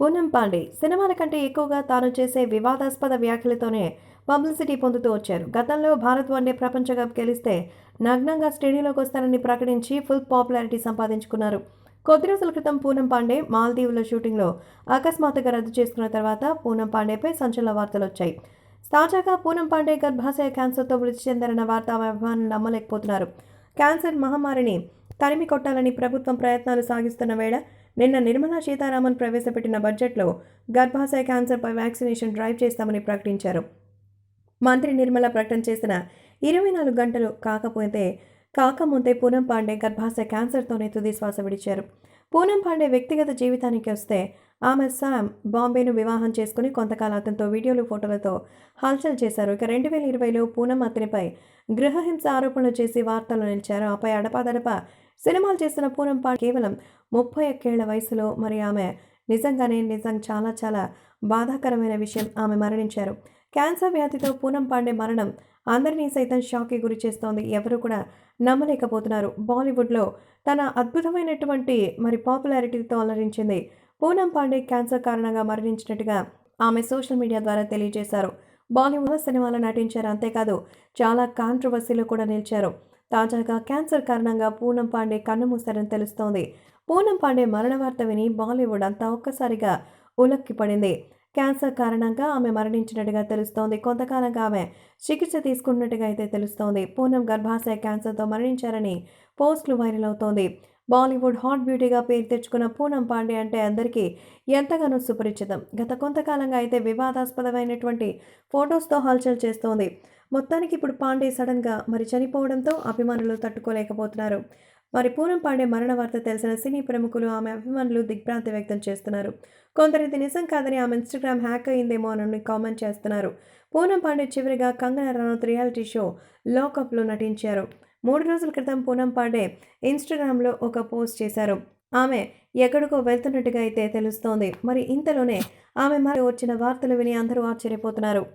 పూనం పాండే సినిమాల కంటే ఎక్కువగా తాను చేసే వివాదాస్పద వ్యాఖ్యలతోనే పబ్లిసిటీ పొందుతూ వచ్చారు. గతంలో భారత్ వన్డే ప్రపంచ కప్ గెలిస్తే నగ్నంగా స్టేడియంలోకి వస్తారని ప్రకటించి ఫుల్ పాపులారిటీ సంపాదించుకున్నారు. కొద్ది రోజుల క్రితం పూనం పాండే మాల్దీవుల షూటింగ్లో అకస్మాత్తుగా రద్దు చేసుకున్న తర్వాత పూనం పాండేపై సంచలన వార్తలు వచ్చాయి. తాజాగా పూనం పాండే గర్భాశయ క్యాన్సర్తో మృతి చెందారన్న వార్త ఆమె అభిమానులు నమ్మలేకపోతున్నారు. క్యాన్సర్ మహమ్మారిని తరిమి కొట్టాలని ప్రభుత్వం ప్రయత్నాలు సాగిస్తున్న వేళ నిన్న నిర్మలా సీతారామన్ ప్రవేశపెట్టిన బడ్జెట్లో గర్భాశయ క్యాన్సర్పై వ్యాక్సినేషన్ డ్రైవ్ చేస్తామని ప్రకటించారు. మంత్రి నిర్మల ప్రకటన చేసిన ఇరవై నాలుగు గంటలు కాకపోతే కాకముందే పూనం పాండే గర్భాశయ క్యాన్సర్తోనే తుది శ్వాస విడిచారు. పూనం పాండే వ్యక్తిగత జీవితానికి వస్తే ఆమె శామ్ బాంబేను వివాహం చేసుకుని కొంతకాలం అతనితో వీడియోలు ఫోటోలతో హల్చల్ చేశారు. ఇక రెండు వేల ఇరవైలో పూనం అతనిపై గృహహింస ఆరోపణలు చేసి వార్తలు నిలిచారు. ఆపై అడపాదడప సినిమాలు చేసిన పూనం పాండే కేవలం ముప్పై ఒక్కేళ్ళ వయసులో మరి ఆమె నిజంగానే నిజం చాలా చాలా బాధాకరమైన విషయం ఆమె మరణించారు. క్యాన్సర్ వ్యాధితో పూనం పాండే మరణం అందరినీ సైతం షాక్కి గురి చేస్తోంది. ఎవరు కూడా నమ్మలేకపోతున్నారు. బాలీవుడ్లో తన అద్భుతమైనటువంటి మరి పాపులారిటీతో అలరించింది పూనం పాండే క్యాన్సర్ కారణంగా మరణించినట్టుగా ఆమె సోషల్ మీడియా ద్వారా తెలియజేశారు. బాలీవుడ్లో సినిమాలో నటించారు అంతేకాదు చాలా కాంట్రవర్సీలో కూడా నిలిచారు. తాజాగా క్యాన్సర్ కారణంగా పూనం పాండే కన్నుమూశారని తెలుస్తోంది. పూనం పాండే మరణ వార్త విని బాలీవుడ్ అంతా ఒక్కసారిగా ఉలక్కిపడింది. క్యాన్సర్ కారణంగా ఆమె మరణించినట్టుగా తెలుస్తోంది. కొంతకాలంగా ఆమె చికిత్స తీసుకున్నట్టుగా అయితే తెలుస్తోంది. పూనం గర్భాశయ క్యాన్సర్తో మరణించారని పోస్టులు వైరల్ అవుతోంది. బాలీవుడ్ హాట్ బ్యూటీగా పేరు తెచ్చుకున్న పూనం పాండే అంటే అందరికీ ఎంతగానో సుపరిచితం. గత కొంతకాలంగా అయితే వివాదాస్పదమైనటువంటి ఫొటోస్తో హల్చల్ చేస్తోంది. మొత్తానికి ఇప్పుడు పాండే సడన్గా మరి చనిపోవడంతో అభిమానులు తట్టుకోలేకపోతున్నారు. మరి పూనం పాండే మరణ వార్త తెలిసిన సినీ ప్రముఖులు ఆమె అభిమానులు దిగ్భ్రాంతి వ్యక్తం చేస్తున్నారు. కొందరు ఇది నిజం కాదని ఆమె ఇన్స్టాగ్రామ్ హ్యాక్ అయిందేమో అని కామెంట్ చేస్తున్నారు. పూనం పాండే చివరిగా కంగనా రనౌత్ రియాలిటీ షో లోకప్లో నటించారు. మూడు రోజుల క్రితం పూనం పాండే ఇన్స్టాగ్రామ్లో ఒక పోస్ట్ చేశారు. ఆమె ఎక్కడికో వెళ్తున్నట్టుగా అయితే తెలుస్తోంది. మరి ఇంతలోనే ఆమె మరి వచ్చిన వార్తలు విని అందరూ ఆశ్చర్యపోతున్నారు.